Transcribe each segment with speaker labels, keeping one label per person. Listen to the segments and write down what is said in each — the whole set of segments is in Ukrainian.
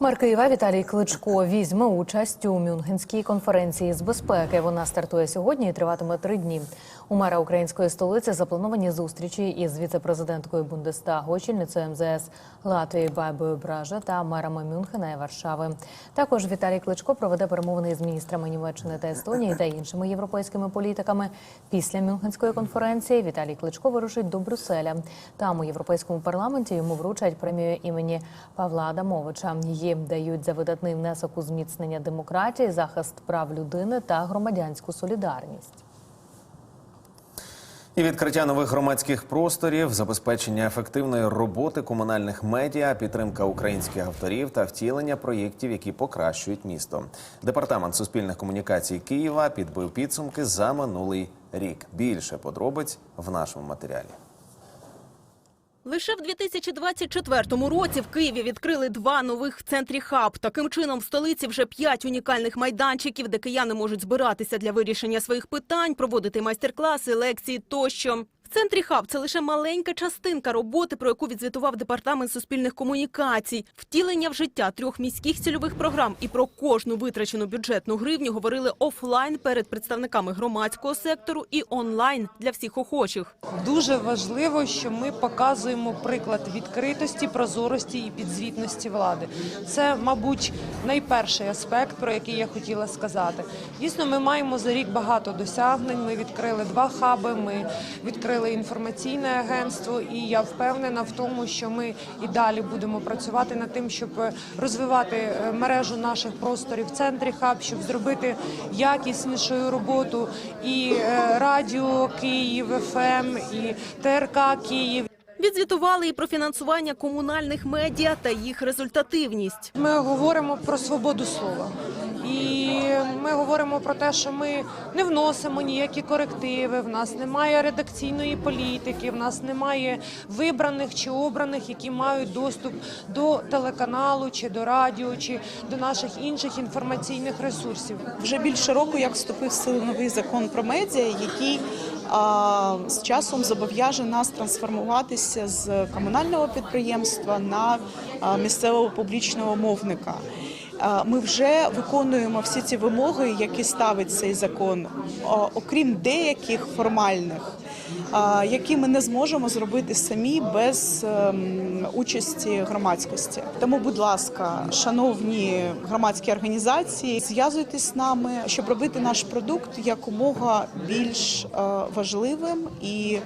Speaker 1: Мер Києва Віталій Кличко візьме участь у Мюнхенській конференції з безпеки. Вона стартує сьогодні і триватиме три дні. У мера української столиці заплановані зустрічі із віце-президенткою Бундестагу, очільницею МЗС Латвії Байбою Бража та мерами Мюнхена і Варшави. Також Віталій Кличко проведе перемовини з міністрами Німеччини та Естонії та іншими європейськими політиками. Після Мюнхенської конференції Віталій Кличко вирушить до Брюсселя. Там у європейському парламенті йому вручать премію імені Павла Адамовича. Її дають за видатний внесок у зміцнення демократії, захист прав людини та громадянську солідарність.
Speaker 2: І відкриття нових громадських просторів, забезпечення ефективної роботи комунальних медіа, підтримка українських авторів та втілення проєктів, які покращують місто. Департамент суспільних комунікацій Києва підбив підсумки за минулий рік. Більше подробиць в нашому матеріалі.
Speaker 3: Лише в 2024 році в Києві відкрили два нових центрі хаб. Таким чином, в столиці вже п'ять унікальних майданчиків, де кияни можуть збиратися для вирішення своїх питань, проводити майстер-класи, лекції тощо. Центрі хаб це лише маленька частинка роботи, про яку відзвітував департамент суспільних комунікацій. Втілення в життя трьох міських цільових програм і про кожну витрачену бюджетну гривню говорили офлайн перед представниками громадського сектору і онлайн для всіх охочих.
Speaker 4: Дуже важливо, що ми показуємо приклад відкритості, прозорості і підзвітності влади. Це, мабуть, найперший аспект, про який я хотіла сказати. Дійсно, ми маємо за рік багато досягнень. Ми відкрили два хаби. Ми відкрили інформаційне агентство, і я впевнена в тому, що ми і далі будемо працювати над тим, щоб розвивати е, мережу наших просторів в центрі хаб, щоб зробити якіснішою роботу і е, радіо Київ, ФМ, і ТРК Київ.
Speaker 3: Відзвітували і про фінансування комунальних медіа та їх результативність.
Speaker 4: Ми говоримо про свободу слова. І ми говоримо про те, що ми не вносимо ніякі корективи. В нас немає редакційної політики, в нас немає вибраних чи обраних, які мають доступ до телеканалу, чи до радіо, чи до наших інших інформаційних ресурсів.
Speaker 5: Вже більше року, як вступив в силу новий закон про медіа, який з часом зобов'яже нас трансформуватися з комунального підприємства на місцевого публічного мовника. Ми вже виконуємо всі ці вимоги, які ставить цей закон, окрім деяких формальних, які ми не зможемо зробити самі без ем, участі громадськості. Тому, будь ласка, шановні громадські організації, зв'язуйтесь з нами, щоб робити наш продукт якомога більш е, важливим і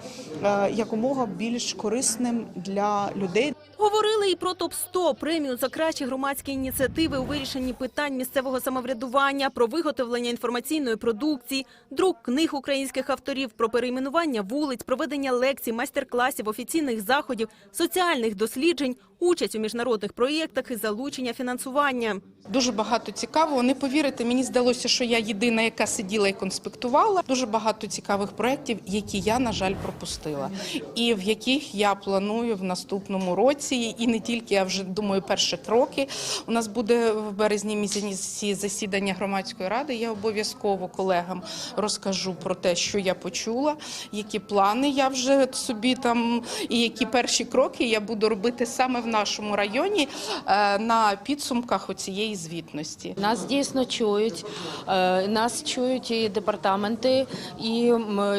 Speaker 5: е, якомога більш корисним для людей.
Speaker 3: Говорили і про топ 100 премію за кращі громадські ініціативи у вирішенні питань місцевого самоврядування, про виготовлення інформаційної продукції, друк книг українських авторів, про перейменування вулиць, проведення лекцій, майстер-класів, офіційних заходів, соціальних досліджень, участь у міжнародних проєктах і залучення фінансування.
Speaker 6: Дуже багато цікавого. Не повірите, мені здалося, що я єдина, яка сиділа і конспектувала. Дуже багато цікавих проєктів, які я, на жаль, пропустила, і в яких я планую в наступному році, і не тільки, а вже думаю, перші кроки. У нас буде в березні місяці засідання громадської ради. Я обов'язково колегам розкажу про те, що я почула, які плани я вже собі там, і які перші кроки я буду робити саме в нашому районі е, на підсумках оцієї звітності.
Speaker 7: Нас дійсно чують, е, нас чують і департаменти, і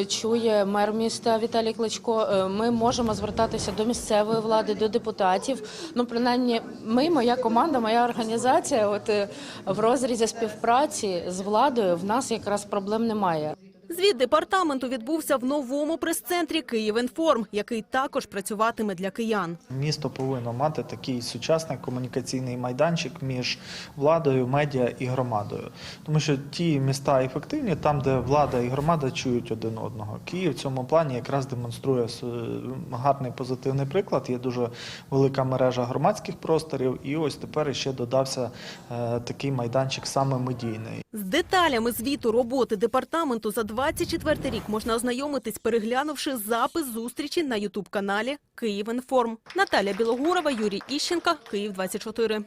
Speaker 7: чує мер міста Віталій Кличко. Е, Ми можемо звертатися до місцевої влади, до депутатів. Ну, принаймні, ми, моя команда, моя організація, от в розрізі співпраці з владою в нас якраз проблем немає.
Speaker 3: Звіт департаменту відбувся в новому прес-центрі «Київінформ», який також працюватиме для киян.
Speaker 8: Місто повинно мати такий сучасний комунікаційний майданчик між владою, медіа і громадою. Тому що ті міста ефективні, там, де влада і громада чують один одного. Київ в цьому плані якраз демонструє гарний позитивний приклад. Є дуже велика мережа громадських просторів, і ось тепер ще додався е, такий майданчик саме медійний.
Speaker 3: З деталями звіту роботи департаменту за 24 рік можна ознайомитись, переглянувши запис зустрічі на ютуб-каналі «Київінформ». Наталя Білогурова, Юрій Іщенка, Київ 24.